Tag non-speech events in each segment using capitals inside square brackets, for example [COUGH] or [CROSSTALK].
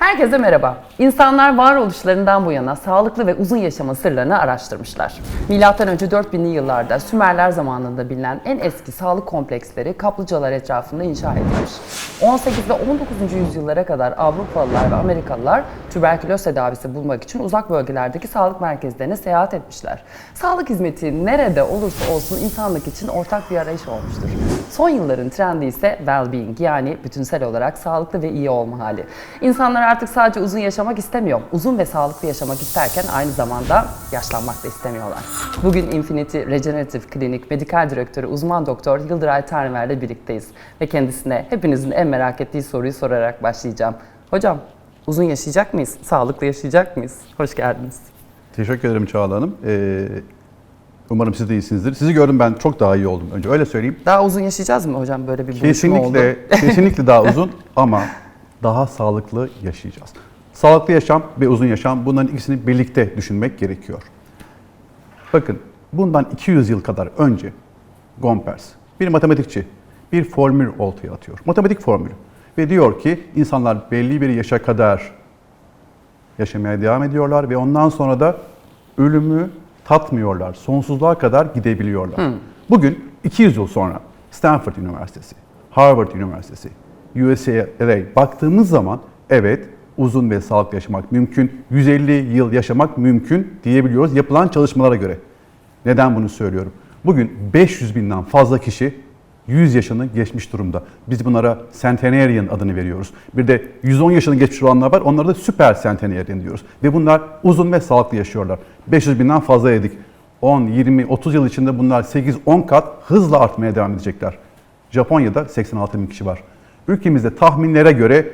Herkese merhaba. İnsanlar varoluşlarından bu yana sağlıklı ve uzun yaşama sırlarını araştırmışlar. Milattan önce 4000'li yıllarda Sümerler zamanında bilinen en eski sağlık kompleksleri kaplıcalar etrafında inşa edilmiş. 18 ve 19. yüzyıllara kadar Avrupalılar ve Amerikalılar tüberküloz tedavisi bulmak için uzak bölgelerdeki sağlık merkezlerine seyahat etmişler. Sağlık hizmeti nerede olursa olsun insanlık için ortak bir arayış olmuştur. Son yılların trendi ise well-being yani bütünsel olarak sağlıklı ve iyi olma hali. İnsanlar artık sadece uzun yaşamak istemiyor. Uzun ve sağlıklı yaşamak isterken aynı zamanda yaşlanmak da istemiyorlar. Bugün Infinity Regenerative Clinic Medikal Direktörü uzman doktor Yıldıray Tanrıver'le birlikteyiz. Ve kendisine hepinizin en merak ettiği soruyu sorarak başlayacağım. Hocam uzun yaşayacak mıyız? Sağlıklı yaşayacak mıyız? Hoş geldiniz. Teşekkür ederim Çağla Hanım. Ee, umarım siz de iyisinizdir. Sizi gördüm ben çok daha iyi oldum önce öyle söyleyeyim. Daha uzun yaşayacağız mı hocam böyle bir buluşma oldu? Kesinlikle, [LAUGHS] kesinlikle daha uzun ama daha sağlıklı yaşayacağız. Sağlıklı yaşam ve uzun yaşam bunların ikisini birlikte düşünmek gerekiyor. Bakın bundan 200 yıl kadar önce Gompers bir matematikçi bir formül ortaya atıyor. Matematik formülü. Ve diyor ki insanlar belli bir yaşa kadar yaşamaya devam ediyorlar ve ondan sonra da ölümü tatmıyorlar. Sonsuzluğa kadar gidebiliyorlar. Bugün 200 yıl sonra Stanford Üniversitesi, Harvard Üniversitesi, UCLA baktığımız zaman evet uzun ve sağlıklı yaşamak mümkün, 150 yıl yaşamak mümkün diyebiliyoruz yapılan çalışmalara göre. Neden bunu söylüyorum? Bugün 500 binden fazla kişi 100 yaşını geçmiş durumda. Biz bunlara centenarian adını veriyoruz. Bir de 110 yaşını geçmiş olanlar var. Onlara da süper centenarian diyoruz. Ve bunlar uzun ve sağlıklı yaşıyorlar. 500 binden fazla yedik. 10, 20, 30 yıl içinde bunlar 8-10 kat hızla artmaya devam edecekler. Japonya'da 86 bin kişi var. Ülkemizde tahminlere göre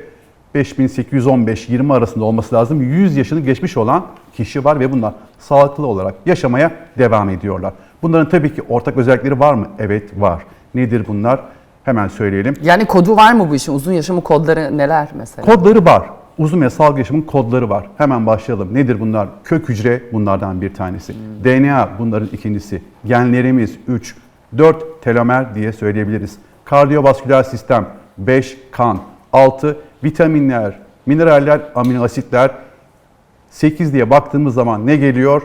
5815-20 arasında olması lazım. 100 yaşını geçmiş olan kişi var ve bunlar sağlıklı olarak yaşamaya devam ediyorlar. Bunların tabii ki ortak özellikleri var mı? Evet var. Nedir bunlar? Hemen söyleyelim. Yani kodu var mı bu işin? Uzun yaşamı kodları neler mesela? Kodları var. Uzun ve sağlıklı yaşamın kodları var. Hemen başlayalım. Nedir bunlar? Kök hücre bunlardan bir tanesi. DNA bunların ikincisi. Genlerimiz 3, 4 telomer diye söyleyebiliriz. Kardiyovasküler sistem 5 kan, 6 vitaminler, mineraller, amino asitler 8 diye baktığımız zaman ne geliyor?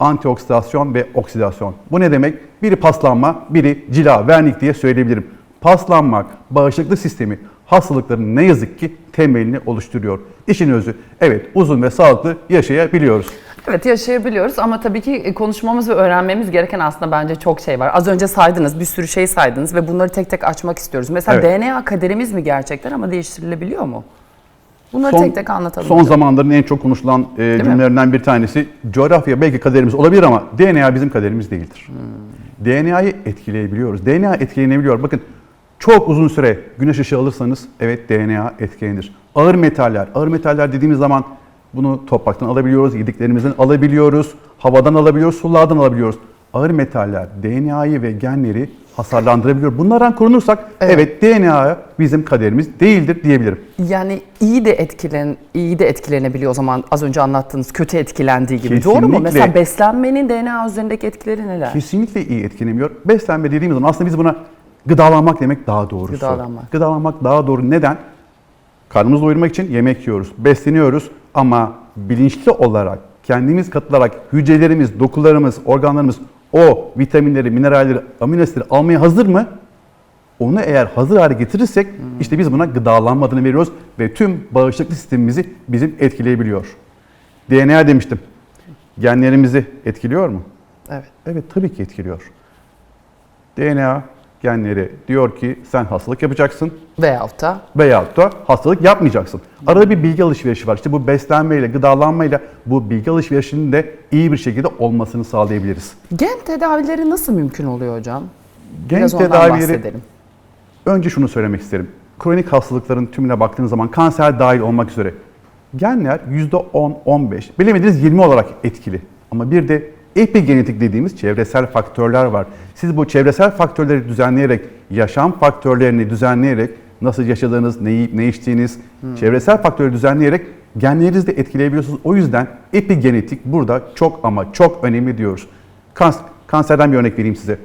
Antioksidasyon ve oksidasyon. Bu ne demek? Biri paslanma, biri cila, vernik diye söyleyebilirim. Paslanmak, bağışıklık sistemi hastalıkların ne yazık ki temelini oluşturuyor. İşin özü, evet uzun ve sağlıklı yaşayabiliyoruz. Evet yaşayabiliyoruz ama tabii ki e, konuşmamız ve öğrenmemiz gereken aslında bence çok şey var. Az önce saydınız, bir sürü şey saydınız ve bunları tek tek açmak istiyoruz. Mesela Evet. DNA kaderimiz mi gerçekten ama değiştirilebiliyor mu? Bunları Son- tek tek anlatalım. Son hocam. zamanların en çok konuşulan e, cümlelerinden bir tanesi coğrafya belki kaderimiz olabilir ama DNA bizim kaderimiz değildir. Hmm. DNA'yı etkileyebiliyoruz. DNA etkilenebiliyor. Bakın çok uzun süre güneş ışığı alırsanız evet DNA etkilenir. Ağır metaller, ağır metaller dediğimiz zaman bunu topraktan alabiliyoruz, yediklerimizden alabiliyoruz, havadan alabiliyoruz, sulardan alabiliyoruz. Ağır metaller DNA'yı ve genleri hasarlandırabiliyor. Bunlardan korunursak evet, DNA bizim kaderimiz değildir diyebilirim. Yani iyi de etkilen iyi de etkilenebiliyor o zaman az önce anlattığınız kötü etkilendiği gibi. Doğru mu? Kesinlikle. Mesela beslenmenin DNA üzerindeki etkileri neler? Kesinlikle iyi etkilenemiyor. Beslenme dediğimiz zaman aslında biz buna gıdalanmak demek daha doğrusu. Gıdalanmak. Gıdalanmak daha doğru. Neden? Karnımızı doyurmak için yemek yiyoruz, besleniyoruz ama bilinçli olarak kendimiz katılarak hücrelerimiz, dokularımız, organlarımız o vitaminleri, mineralleri, amino asitleri almaya hazır mı? Onu eğer hazır hale getirirsek işte biz buna gıdalanma adını veriyoruz ve tüm bağışıklık sistemimizi bizim etkileyebiliyor. DNA demiştim. Genlerimizi etkiliyor mu? Evet. Evet tabii ki etkiliyor. DNA genleri diyor ki sen hastalık yapacaksın Veyahut da veyahut da hastalık yapmayacaksın. Arada bir bilgi alışverişi var. İşte bu beslenmeyle, gıdalanmayla bu bilgi alışverişinin de iyi bir şekilde olmasını sağlayabiliriz. gen tedavileri nasıl mümkün oluyor hocam? Gen Biraz tedavileri, bahsedelim. önce şunu söylemek isterim. Kronik hastalıkların tümüne baktığınız zaman kanser dahil olmak üzere genler %10-15, bilemediniz 20 olarak etkili. Ama bir de epigenetik dediğimiz çevresel faktörler var. Siz bu çevresel faktörleri düzenleyerek, yaşam faktörlerini düzenleyerek, nasıl yaşadığınız, ne yiyip ne içtiğiniz, çevresel faktörleri düzenleyerek genlerinizi de etkileyebiliyorsunuz. O yüzden epigenetik burada çok ama çok önemli diyoruz. Kans- kanserden bir örnek vereyim size.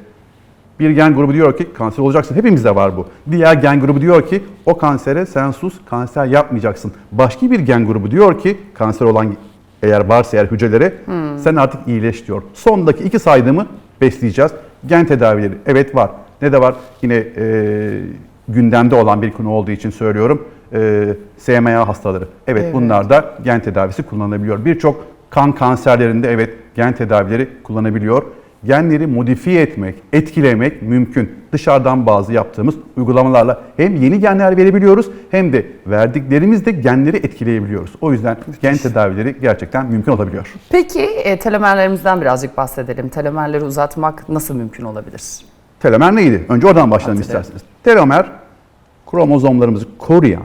Bir gen grubu diyor ki kanser olacaksın. Hepimizde var bu. Diğer gen grubu diyor ki o kansere sen sus kanser yapmayacaksın. Başka bir gen grubu diyor ki kanser olan eğer varsa eğer hücrelere sen artık iyileş diyor. Sondaki iki saydığımı besleyeceğiz. Gen tedavileri evet var. Ne de var? Yine e, gündemde olan bir konu olduğu için söylüyorum. E, SMA hastaları. Evet, Evet. bunlar da gen tedavisi kullanılabiliyor. Birçok kan kanserlerinde evet gen tedavileri kullanabiliyor. Genleri modifiye etmek, etkilemek mümkün. Dışarıdan bazı yaptığımız uygulamalarla hem yeni genler verebiliyoruz hem de verdiklerimizde genleri etkileyebiliyoruz. O yüzden gen tedavileri gerçekten mümkün olabiliyor. Peki e, telomerlerimizden birazcık bahsedelim. Telomerleri uzatmak nasıl mümkün olabilir? Telomer neydi? Önce oradan başlayalım isterseniz. Telomer kromozomlarımızı koruyan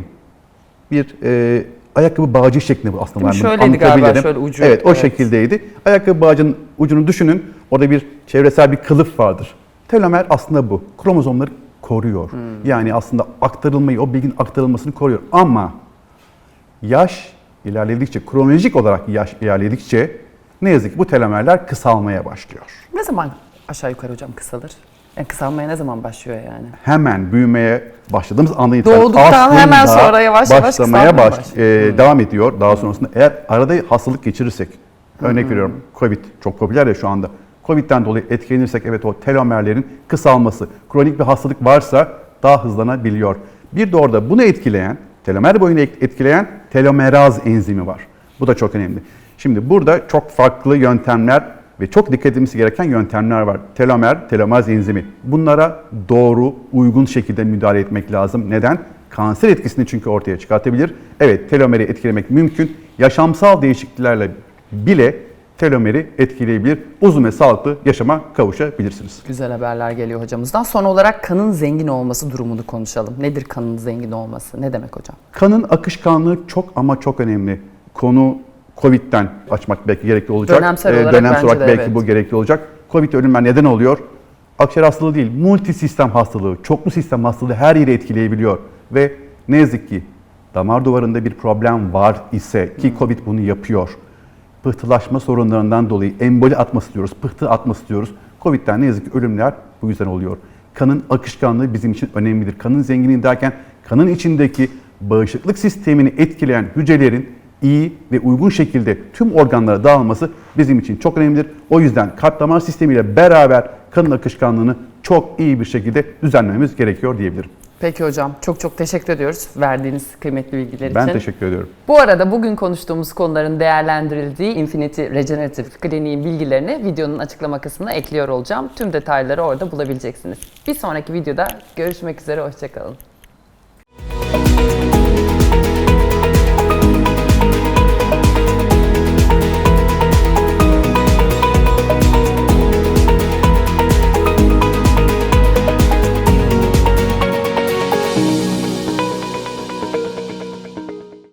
bir e, ayakkabı bağcı şeklinde bu aslında. Değil mi? Şöyleydi galiba, şöyle ucu. Evet o Evet. şekildeydi. Ayakkabı bağcının ucunu düşünün. Orada bir çevresel bir kılıf vardır. Telomer aslında bu. Kromozomları koruyor. Hmm. Yani aslında aktarılmayı, o bilginin aktarılmasını koruyor. Ama yaş ilerledikçe, kronolojik olarak yaş ilerledikçe ne yazık ki bu telomerler kısalmaya başlıyor. Ne zaman aşağı yukarı hocam kısalır? Yani kısalmaya ne zaman başlıyor yani? hemen büyümeye başladığımız andan itibaren Doğduktan hemen sonra yavaş yavaş başlamaya baş, e, devam ediyor daha sonrasında. Eğer arada hastalık geçirirsek, örnek veriyorum Covid çok popüler ya şu anda. Covid'den dolayı etkilenirsek evet o telomerlerin kısalması, kronik bir hastalık varsa daha hızlanabiliyor. Bir de orada bunu etkileyen, telomer boyunu etkileyen telomeraz enzimi var. Bu da çok önemli. Şimdi burada çok farklı yöntemler ve çok dikkat edilmesi gereken yöntemler var. Telomer, telomaz enzimi. Bunlara doğru, uygun şekilde müdahale etmek lazım. Neden? Kanser etkisini çünkü ortaya çıkartabilir. Evet, telomeri etkilemek mümkün. Yaşamsal değişikliklerle bile telomeri etkileyebilir. Uzun ve sağlıklı yaşama kavuşabilirsiniz. Güzel haberler geliyor hocamızdan. Son olarak kanın zengin olması durumunu konuşalım. Nedir kanın zengin olması? Ne demek hocam? Kanın akışkanlığı çok ama çok önemli. Konu Covid'den açmak belki gerekli olacak. Dönemsel Ee, olarak dönemsel olarak belki evet. bu gerekli olacak. Covid ölümler neden oluyor? Akciğer hastalığı değil, multisistem hastalığı, çoklu sistem hastalığı her yeri etkileyebiliyor. Ve ne yazık ki damar duvarında bir problem var ise ki Covid bunu yapıyor. Pıhtılaşma sorunlarından dolayı emboli atması diyoruz, pıhtı atması diyoruz. Covid'den ne yazık ki ölümler bu yüzden oluyor. Kanın akışkanlığı bizim için önemlidir. Kanın zenginliği derken kanın içindeki bağışıklık sistemini etkileyen hücrelerin iyi ve uygun şekilde tüm organlara dağılması bizim için çok önemlidir. O yüzden kalp damar sistemiyle beraber kanın akışkanlığını çok iyi bir şekilde düzenlememiz gerekiyor diyebilirim. Peki hocam çok çok teşekkür ediyoruz verdiğiniz kıymetli bilgiler Ben için. teşekkür ediyorum. Bu arada bugün konuştuğumuz konuların değerlendirildiği Infinity Regenerative Clinic'in bilgilerini videonun açıklama kısmına ekliyor olacağım. Tüm detayları orada bulabileceksiniz. Bir sonraki videoda görüşmek üzere, hoşçakalın.